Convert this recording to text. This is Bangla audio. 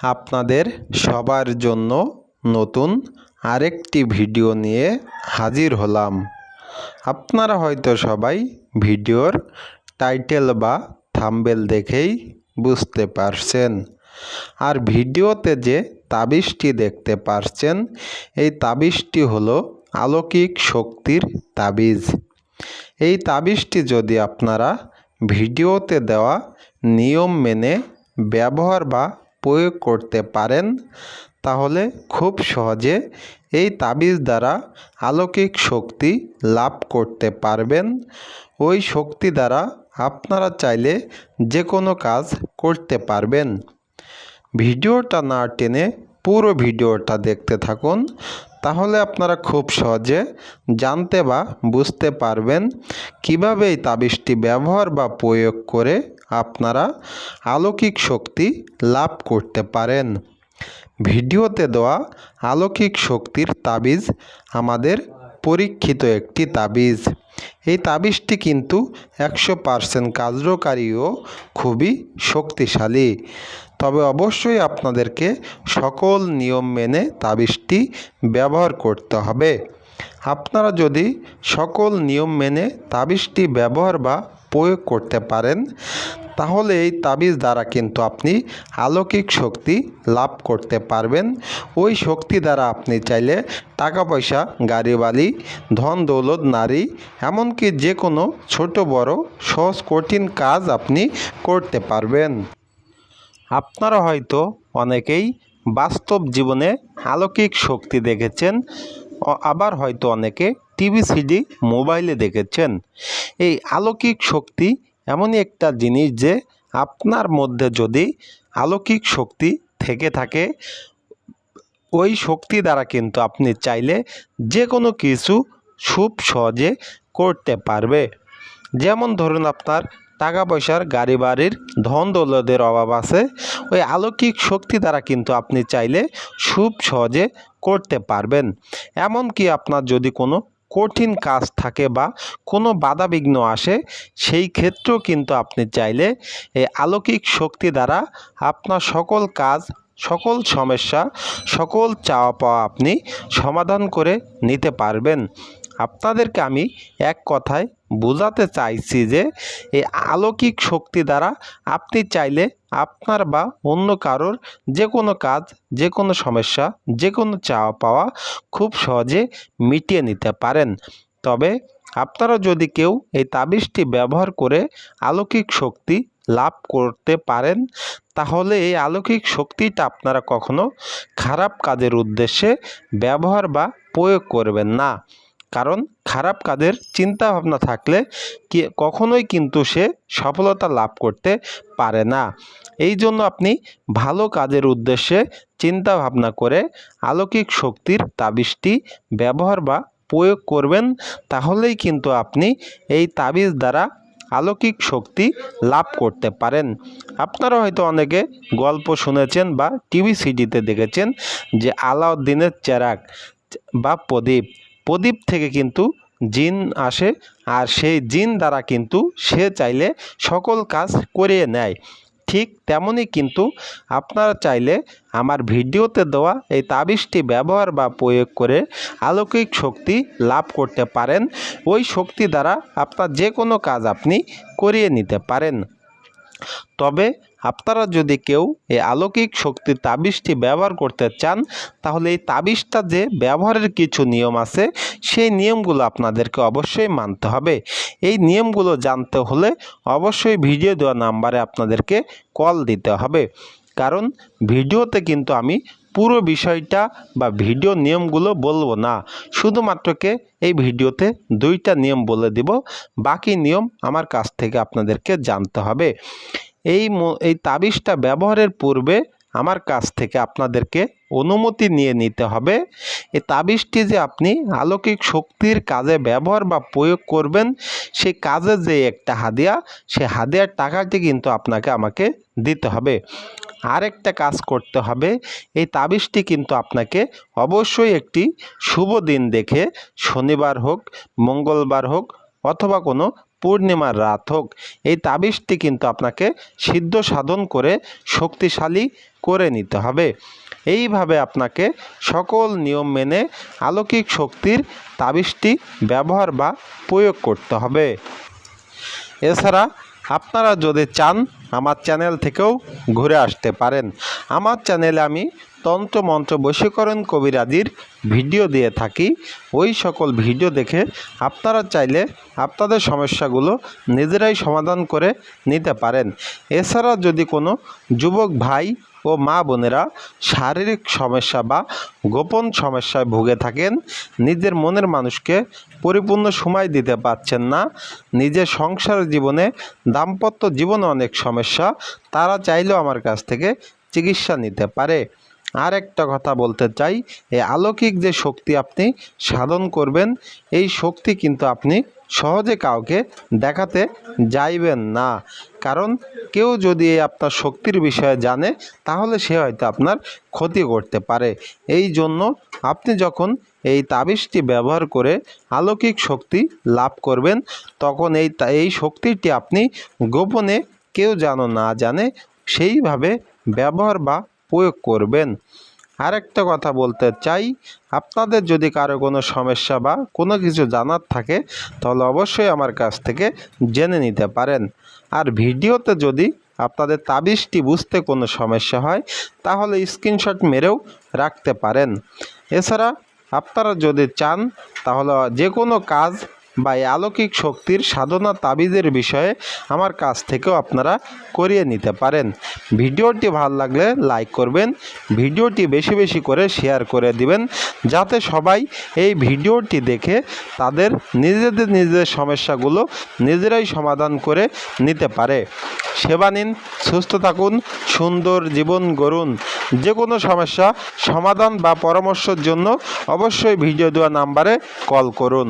আপনাদের সবার জন্য নতুন আরেকটি ভিডিও নিয়ে হাজির হলাম। আপনারা হয়তো সবাই ভিডিওর টাইটেল বা থাম্বেল দেখেই বুঝতে পারছেন। আর ভিডিওতে যে তাবিজটি দেখতে পারছেন, এই তাবিজটি হলো আলৌকিক শক্তির তাবিজ। এই তাবিজটি যদি আপনারা ভিডিওতে দেওয়া নিয়ম মেনে, ব্যবহার বা প্রয়োগ করতে পারেন, তাহলে খুব সহজে এই তাবিজ দ্বারা অলৌকিক শক্তি লাভ করতে পারবেন। ওই শক্তি দ্বারা আপনারা চাইলে যে কোনো কাজ করতে পারবেন। ভিডিওটা না টেনে পুরো ভিডিওটা দেখতে থাকুন, তাহলে আপনারা খুব সহজে জানতে বা বুঝতে পারবেন কীভাবে এই তাবিজটি ব্যবহার বা প্রয়োগ করে আপনারা অলৌকিক শক্তি লাভ করতে পারেন। ভিডিওতে দেওয়া আলৌকিক শক্তির তাবিজ আমাদের পরীক্ষিত একটি তাবিজ। এই তাবিজটি কিন্তু একশো পারসেন্ট কার্যকারী ও খুবই শক্তিশালী। তবে অবশ্যই আপনাদেরকে সকল নিয়ম মেনে তাবিজটি ব্যবহার করতে হবে। আপনারা যদি সকল নিয়ম মেনে তাবিজটি ব্যবহার বা প্রয়োগ করতে পারেন তাহলে এই তাবিজ দ্বারা কিন্তু আপনি অলৌকিক শক্তি লাভ করতে পারবেন। ওই শক্তি দ্বারা আপনি চাইলে টাকা পয়সা গাড়ি বাড়ি ধন, দৌলত, নারী, এমনকি যে কোনো ছোট, বড়, সহজ, কঠিন কাজ আপনি করতে পারবেন। আপনারা হয়তো অনেকেই বাস্তব জীবনে অলৌকিক শক্তি দেখেছেন আবার হয়তো অনেকে টিভি, সিডি, মোবাইলে দেখেছেন। এই অলৌকিক শক্তি এমনই একটা জিনিস যে আপনার মধ্যে যদি আলৌকিক শক্তি থেকে থাকে, ওই শক্তি দ্বারা কিন্তু আপনি চাইলে যে কোনো কিছু খুব সহজে করতে পারবে। যেমন ধরুন আপনার টাকা পয়সার গাড়ি বাড়ির ধন দৌলতের অভাব আছে, ওই আলৌকিক শক্তি দ্বারা কিন্তু আপনি চাইলে খুব সহজে করতে পারবেন। এমনকি আপনার যদি কোনো কঠিন কাজ থাকে বা কোনো বাধাবিঘ্ন আসে, সেই ক্ষেত্রেও কিন্তু আপনি চাইলে এই আলৌকিক শক্তি দ্বারা আপনার সকল কাজ, সকল সমস্যা, সকল চাওয়া পাওয়া আপনি সমাধান করে নিতে পারবেন। আপনাদেরকে আমি এক কথায় বোঝাতে চাইছি যে, এই আলৌকিক শক্তি দ্বারা আপনি চাইলে আপনার বা অন্য কারোর যে কোনো কাজ যে কোনো সমস্যা যে কোনো চাওয়া পাওয়া খুব সহজে মিটিয়ে নিতে পারেন। তবে আপনারা যদি কেউ এই তাবিজটি ব্যবহার করে আলৌকিক শক্তি লাভ করতে পারেন, তাহলে এই আলৌকিক শক্তিটা আপনারা কখনো খারাপ কাজের উদ্দেশ্যে ব্যবহার বা প্রয়োগ করবেন না। কারণ খারাপ কাজের চিন্তা ভাবনা থাকলে কি, কখনোই কিন্তু সে সফলতা লাভ করতে পারে না। এই জন্য আপনি ভালো কাজের উদ্দেশ্যে চিন্তা ভাবনা করে অলৌকিক শক্তির তাবিজটি ব্যবহার বা প্রয়োগ করবেন, তাহলেই কিন্তু আপনি এই তাবিজ দ্বারা অলৌকিক শক্তি লাভ করতে পারেন। আপনারা হয়তো অনেকে গল্প শুনেছেন বা টিভি সিডিতে দেখেছেন যে আলাউদ্দিনের চেরাক বা প্রদীপ প্রদীপ থেকে কিন্তু জিন আসে আর সেই জিন দ্বারা কিন্তু সে চাইলে সকল কাজ করিয়ে নেয়। ঠিক তেমনই কিন্তু আপনারা চাইলে আমার ভিডিওতে দেওয়া এই তাবিজটি ব্যবহার বা প্রয়োগ করে আলৌকিক শক্তি লাভ করতে পারেন। ওই শক্তি দ্বারা আপনার যে কোনো কাজ আপনি করিয়ে নিতে পারেন। তবে আপনারা যদি কেউ এই আলৌকিক শক্তির তাবিজটি ব্যবহার করতে চান, তাহলে এই তাবিজটা যে ব্যবহারের কিছু নিয়ম আছে, সেই নিয়মগুলো আপনাদেরকে অবশ্যই মানতে হবে। এই নিয়মগুলো জানতে হলে অবশ্যই ভিডিও দেওয়া নাম্বারে আপনাদেরকে কল দিতে হবে। কারণ ভিডিওতে কিন্তু আমি পুরো বিষয়টা বা ভিডিও নিয়মগুলো বলব না। শুধুমাত্রকে এই ভিডিওতে দুইটা নিয়ম বলে দিব। বাকি নিয়ম আমার কাছ থেকে আপনাদেরকে জানতে হবে। এই এই তাবিজটা ব্যবহারের পূর্বে আমার কাছ থেকে আপনাদেরকে অনুমতি নিয়ে নিতে হবে। এই তাবিজটি যে আপনি অলৌকিক শক্তির কাজে ব্যবহার বা প্রয়োগ করবেন সেই কাজে যে একটা হাদিয়া, সে হাদিয়ার টাকাটি কিন্তু আপনাকে আমাকে দিতে হবে। আরেকটা কাজ করতে হবে। এই তাবিজটি কিন্তু আপনাকে অবশ্যই একটি শুভ দিন দেখে শনিবার হোক, মঙ্গলবার হোক অথবা কোনো পূর্ণিমার রাত হোক, এই তাবিজটি কিন্তু আপনাকে সিদ্ধ সাধন করে শক্তিশালী করে নিতে হবে। এইভাবে আপনাকে সকল নিয়ম মেনে অলৌকিক শক্তির তাবিজটি ব্যবহার বা প্রয়োগ করতে হবে। এছাড়া আপনারা যদি চান আমার চ্যানেল থেকেও ঘুরে আসতে পারেন। আমার চ্যানেলে আমি তন্ত্র মন্ত্র বশীকরণ কবিরাজির ভিডিও দিয়ে থাকি। ওই সকল ভিডিও দেখে আপনারা চাইলে আপনাদের সমস্যাগুলো নিজেরাই সমাধান করে নিতে পারেন। এছাড়া যদি কোনো যুবক ভাই ও মা বোনেরা শারীরিক সমস্যা বা গোপন সমস্যায় ভুগে থাকেন। নিজের মনের মানুষকে পরিপূর্ণ সময় দিতে পারছেন না। নিজের সংসার জীবনে দাম্পত্য জীবনে অনেক সমস্যা। তারা চাইলেও আমার কাছ থেকে চিকিৎসা নিতে পারে। আর একটা কথা বলতে চাই, এই আলৌকিক যে শক্তি আপনি সাধন করবেন, এই শক্তি কিন্তু আপনি সহজে কাউকে দেখাতে যাইবেন না। কারণ কেউ যদি আপনার শক্তির বিষয়ে জানে, তাহলে সে হয়তো আপনার ক্ষতি করতে পারে। এই জন্য আপনি যখন এই তাবিজটি ব্যবহার করে আলৌকিক শক্তি লাভ করবেন, তখন এই এই শক্তিটি আপনি গোপনে কেউ যেন না জানে, সেইভাবে ব্যবহার বা প্রয়োগ করবেন। আরেকটা কথা বলতে চাই, আপনাদের যদি কারও কোনো সমস্যা বা কোনো কিছু জানার থাকে, তাহলে অবশ্যই আমার কাছ থেকে জেনে নিতে পারেন। আর ভিডিওতে যদি আপনাদের তাবিজটি বুঝতে কোনো সমস্যা হয়, তাহলে স্ক্রিনশট মেরেও রাখতে পারেন। এছাড়া আপনারা যদি চান, তাহলে যে কোনো কাজ বা এই শক্তির সাধনা তাবিজের বিষয়ে আমার কাছ থেকেও আপনারা করিয়ে নিতে পারেন। ভিডিওটি ভালো লাগলে লাইক করবেন, ভিডিওটি বেশি বেশি করে শেয়ার করে দিবেন, যাতে সবাই এই ভিডিওটি দেখে তাদের নিজেদের নিজেদের সমস্যাগুলো নিজেরাই সমাধান করে নিতে পারে। সেবা নিন, সুস্থ থাকুন, সুন্দর জীবন গড়ুন। যে কোনো সমস্যা সমাধান বা পরামর্শের জন্য অবশ্যই ভিডিও দেওয়া নাম্বারে কল করুন।